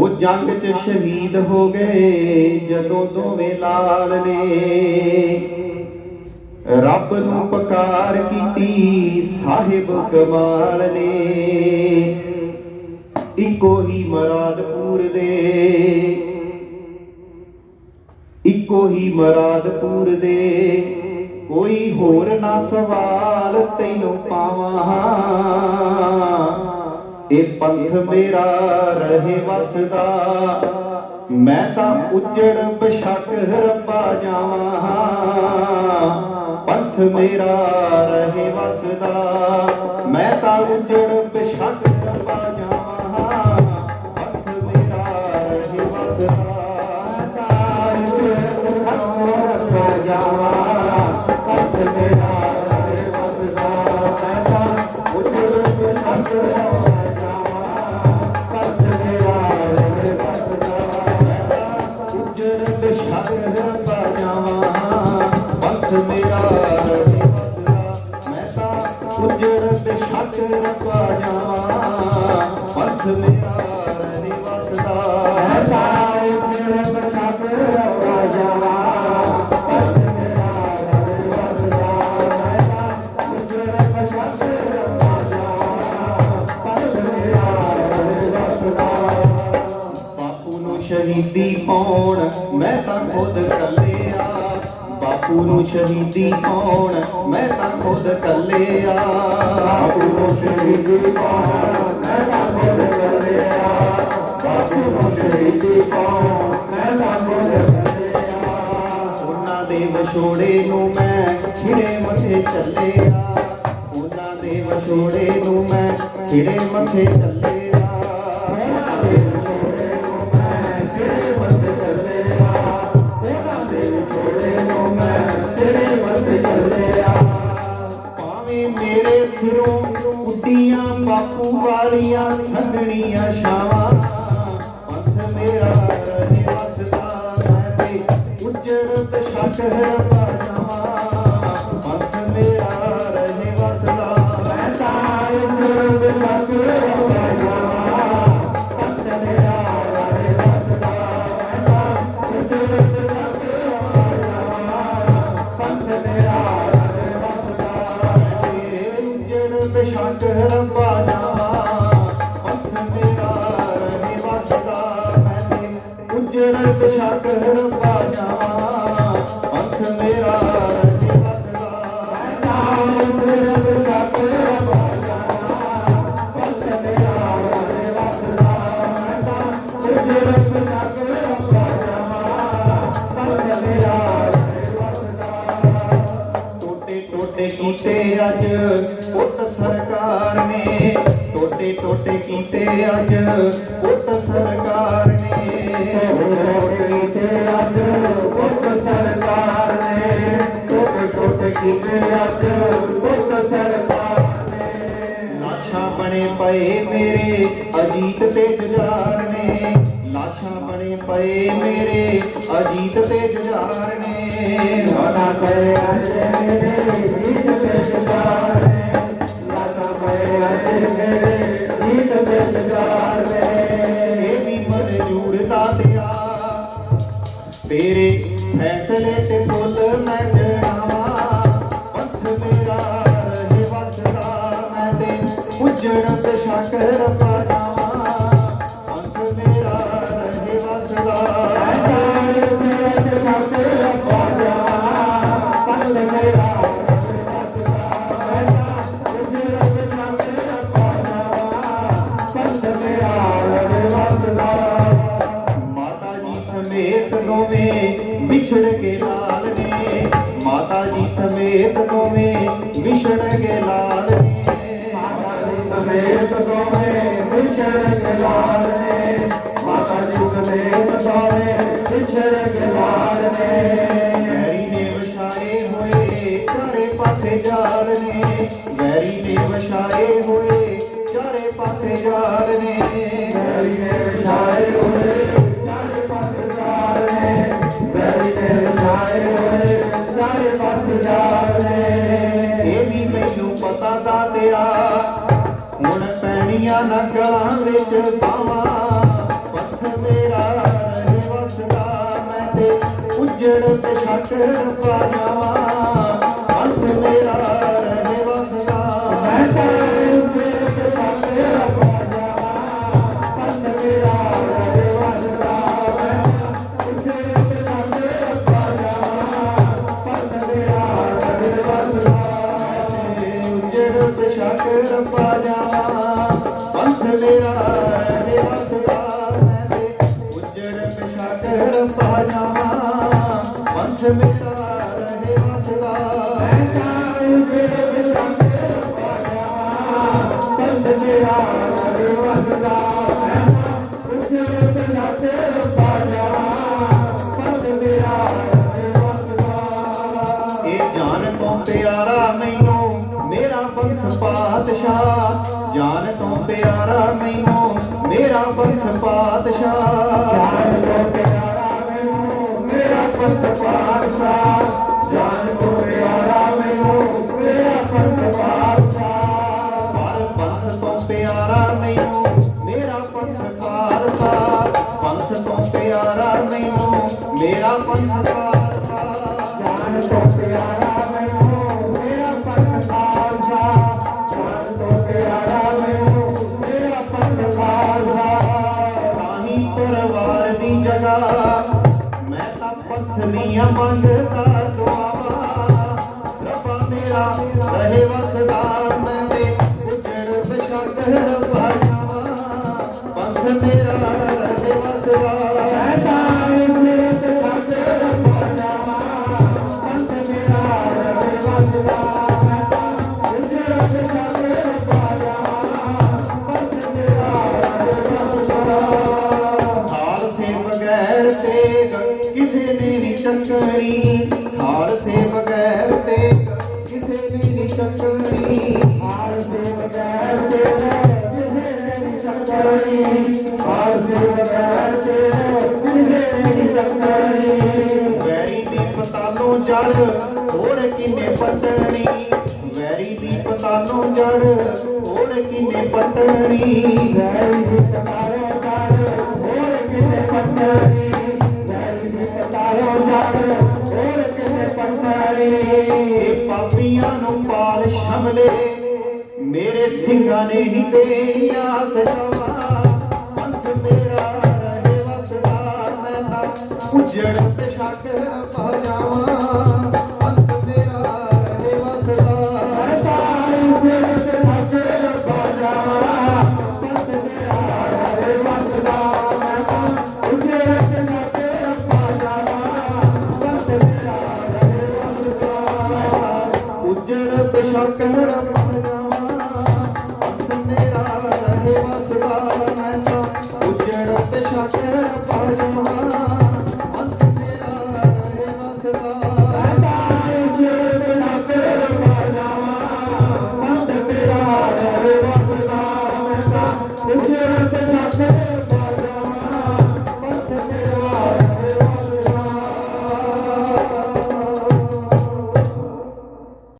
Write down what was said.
ਉਹ ਜੰਗ 'ਚ ਸ਼ਹੀਦ ਹੋ ਗਏ ਜਦੋਂ ਦੋਵੇਂ ਲਾਲ ਨੇ। ਰੱਬ ਨੂੰ ਪੁਕਾਰ ਕੀਤੀ ਸਾਹਿਬ ਕਮਾਲ ਨੇ। ਇੱਕੋ ਹੀ ਮਰਾਦਪੁਰ ਦੇ। ਇੱਕੋ ਹੀ ਮਰਾਦਪੁਰ ਦੇ। ਕੋਈ ਹੋਰ ਨਾ ਸਵਾਲ ਤੈਨੂੰ ਪਾਵਾਂ। ਇਹ ਪੰਥ ਮੇਰਾ ਰਹੇ ਵਸਦਾ। ਮੈਂ ਤਾਂ ਉਜੜ ਬਸ਼ਕ ਰੱਬਾ ਜਾਵਾਂ। ਪੰਥ ਮੇਰਾ ਰਹੇ ਵਸਦਾ। ਮੈਂ ਤਾਂ ਉਜੜ ਬਸ਼ਕ ਰੱਬਾ ਜਾਵਾਂ। ਪੰਥ ਮੇਰਾ ਰਹੇ ਵਸਦਾ। ਮੈਂ ਤਾਂ ਉਜੜ ਬਸ਼ਕ ਰੱਬਾ ਜਾਵਾਂ। ਪੰਥ ਮੇਰਾ ਬਸ਼ਕ ਰੱਬਾ ਜਾਵਾਂ ਪੰਥ ਮੇਰਾ ਰਹੇ ਵਸਦਾ ਮੈਂ ਤਾਂ ਉਜੜ ਬਸ਼ਕ ਰੱਬਾ ਜਾਵਾਂ ਪੰਥ ਮੇਰਾ ਰਹੇ ਵਸਦਾ ਮੈਂ ਤਾਂ ਉਜੜ ਬਾਪੂ ਨੂੰ ਸ਼ਹੀਦੀ ਪਾਉਣ ਬਾਪੂ ਨੂੰ ਸ਼ਹੀਦੀ ਪਾਉਣ ਮੈਂ ਤਾਂ ਖੁਦ ਕੱਲਿਆ। ਬਾਪੂ ਨੂੰ ਸ਼ਹੀਦੀ ਪਾਉਣ ਮੈਂ ਤਾਂ ਖੁਦ ਕੱਲਿਆ। ਬਾਪੂ ਨੂੰ ਸ਼ਹੀਦੀ ਪਾਉਣ ਮੈਂ ਤਾਂ ਖੁਦ ਕੱਲਿਆ। ਉਹਨਾਂ ਦੇ ਵਿਛੋੜੇ ਨੂੰ ਮੈਂ ਛਿੜੇ ਮੱਥੇ ਚੱਲਿਆ। ਉਹਨਾਂ ਦੇ ਵਿਛੋੜੇ ਨੂੰ ਮੈਂ ਛਿੜੇ ਮੱਥੇ ਚੱਲਿਆ। ਭਾਵੇਂ ਸਿਰੋਂ ਉੱਡੀਆਂ ਬਾਪੂ ਵਾਲੀਆਂ ਠੰਡਣੀਆਂ ਛਾਵਾਂ। ਪੰਥ ਮੇਰਾ ਰਹੇ ਵਸਦਾ ਮੈਂ ਤੇ ਉੱਜੜ ਬਸ਼ਕ ਰੱਬਾ ਜਾਵਾਂ ਪੰਥ ਕੀਤੇ ਅੱਜ ਪੁੱਤ ਸਰਕਾਰ ਨੇ ਟੋਟੇ ਟੋਟੇ ਕੀਤੇ ਅੱਜ ਪੁੱਤ ਸਰਕਾਰ ਨੇ ਟੋਟੇ ਕੀਤੇ ਅੱਜ ਪੁੱਤ ਸਰਕਾਰ ਨੇ ਟੋਟੇ ਟੋਟੇ ਕੀਤੇ ਅੱਜ ਪੁੱਤ ਸਰਕਾਰ ਨੇ ਲਾਸ਼ਾਂ ਬਣੇ ਪਏ ਮੇਰੇ ਅਜੀਤ ਤੇ ਜੁਝਾਰ ਨੇ ਲਾਸ਼ਾਂ ਬਣੇ ਪਏ ਮੇਰੇ ਅਜੀਤ ਤੇ ਜੁਝਾਰ ਨੇ ਵਾਦਾ ਕਰੇ ਅੱਜ ਮੇਰੇ, ਅਜੀਤ ਤੇ ਜੁਝਾਰ ਨੇ ਲਾਸ਼ਾਂ ਪਏ ਅੱਜ ਮੇਰੇ, ਅਜੀਤ ਤੇ ਜੁਝਾਰ ਨੇ। ਇਹ ਵੀ ਮਨਜੂਰ ਦਾਤਿਆ ਤੇਰੇ ਫੈਸਲੇ ਤੇ ਫੁੱਲ ਮੈਂ ਵਿਛੜ ਕੇ ਲਾਲ ਨੇ, ਮਾਤਾ ਜੀ ਸਮੇਤ ਦੋਵੇਂ ਵਿਛੜ ਕੇ ਲਾਲ ਨੇ। ਮਾਤਾ ਜੀ ਸਮੇਤ ਦੋਵੇਂ ਵਿਛੜ ਕੇ ਲਾਲ ਨੇ, ਮਾਤਾ ਜੀ ਸਮੇਤ ਦੋਵੇਂ ਵਿਛੜ ਕੇ ਲਾਲ ਨੇ। ਵੈਰੀ ਨੇ ਵਿਛਾਏ ਹੋਏ ਚਾਰੇ ਪਾਸੇ ਜਾਲ ਨੇ, ਵੈਰੀ ਨੇ ਵਿਛਾਏ ਹੋਏ ਚਾਰੇ ਪਾਸੇ ਜਾਲ ਨੇ। ਇਹ ਵੀ ਮੈਨੂੰ ਪਤਾ ਦਾਤਿਆ ਹੁਣ ਪੈਣੀਆਂ ਨਾ ਗਲਾਂ ਵਿੱਚ ਪਾਵਾਂ ਪੱਥ ਮੇਰਾ ਰਹਿ ਵਸਦਾ, ਮੈਂ ਤੇ ਉਜੜ ਤੇ ਛੱਡ ਪਾ ਜਾਵਾਂ ਪੱਥ ਮੇਰਾ ਉੱਜੜ ਤੇ ਛੱਤ ਪਾ ਜਾਵਾਂ ਪੰਥ ਮੇਰਾ ਰਹੇ ਵਸਦਾ ਮੈਂ ਤੇ ਉੱਜੜ ਤੇ ਪਾ ਜਾਵਾਂ ਪੰਥ ਮੇਰਾ ਰਹੇ ਵਸਦਾ ਮੈਂ ਤਾਂ ਉੱਜੜ ਤੇ ਪਾ ਜਾਵਾਂ ਪੰਥ ਮੇਰਾ ਰਹੇ ਵਸਦਾ ਮੈਂ ਬੰਸ ਪਾਤਸ਼ਾਹ। ਜਾਨ ਤੋਂ ਪਿਆਰਾ ਮੈਨੂੰ ਮੇਰਾ ਬੰਸ ਪਾਤਸ਼ਾਹ। ਜਾਨ ਤੋਂ ਪਿਆਰਾ ਮੈਨੂੰ ਮੇਰਾ ਬੰਸ ਪਾਤਸ਼ਾਹ। ਜਾਨ ਤੋਂ ਪਿਆਰਾ ਮੈਨੂੰ ਮੇਰਾ ਬੰਸ ਪਾਤਸ਼ਾਹ। ਹਰ ਬੰਸ ਤੋਂ ਪਿਆਰਾ ਮੈਨੂੰ ਮੇਰਾ ਬੰਸ ਖਾਲਸਾ ਬੰਸ ਤੋਂ ਪਿਆਰਾ ਮੈਨੂੰ ਮੇਰਾ ਬੰਸ ਦੀ ਜਗ੍ਹਾ ਮੈਂ ਤਾਂ ਪਸਲੀਆਂ ਮੰਗਦਾ ਦੁਆਵਾ। ਰੱਬਾ ਮੇਰਾ ਰਹੇ ਵਸਦਾ ਮੈਂ ਤੇ ਉੱਜੜ ਬਿਸ਼ਕ ਤੇ ਕਿਸੇ ਨੇ ਨਹੀਂ ਚੱਕਣੀ ਹਾਲ ਸੇ ਬਗੈਰ ਤੇ ਕਿਸੇ ਨੇ ਨਹੀਂ ਚੱਕਣੀ ਹਾਲ ਸੇ ਬਗੈਰ ਤੇ ਕਿਸੇ ਨੇ ਨਹੀਂ ਚੱਕਣੀ ਹਾਲ ਸੇ ਬਗੈਰ ਤੇ ਕਿਸੇ ਨੇ ਨਹੀਂ ਚੱਕਣੀ ਵੈਰੀ ਦੀ ਪਤਾਲੋ ਜੜ, ਹੋਰ ਕਿਨੇ ਪਟਣੀ ਵੈਰੀ ਦੀ ਪਤਾਲੋ ਜੜ, ਹੋਰ ਕਿਨੇ ਪਟਣੀ ਵੈਰੀ ਪਾਪੀਆਂ ਨੂੰ ਪਾਲ ਸ਼ਮਲੇ, ਮੇਰੇ ਸਿੰਘਾਂ ਨੇ ਹੀ ਦੇਣੀਆਂ ਸਜਾਵਾਂ। ਪੰਥ ਮੇਰਾ ਰਹੇ ਵਸਦਾ, ਮੈਂ ਤਾਂ ਉੱਜੜ ਤੇ ਛੱਡ ਪਾ ਜਾਵਾਂ ਉੱਜੜ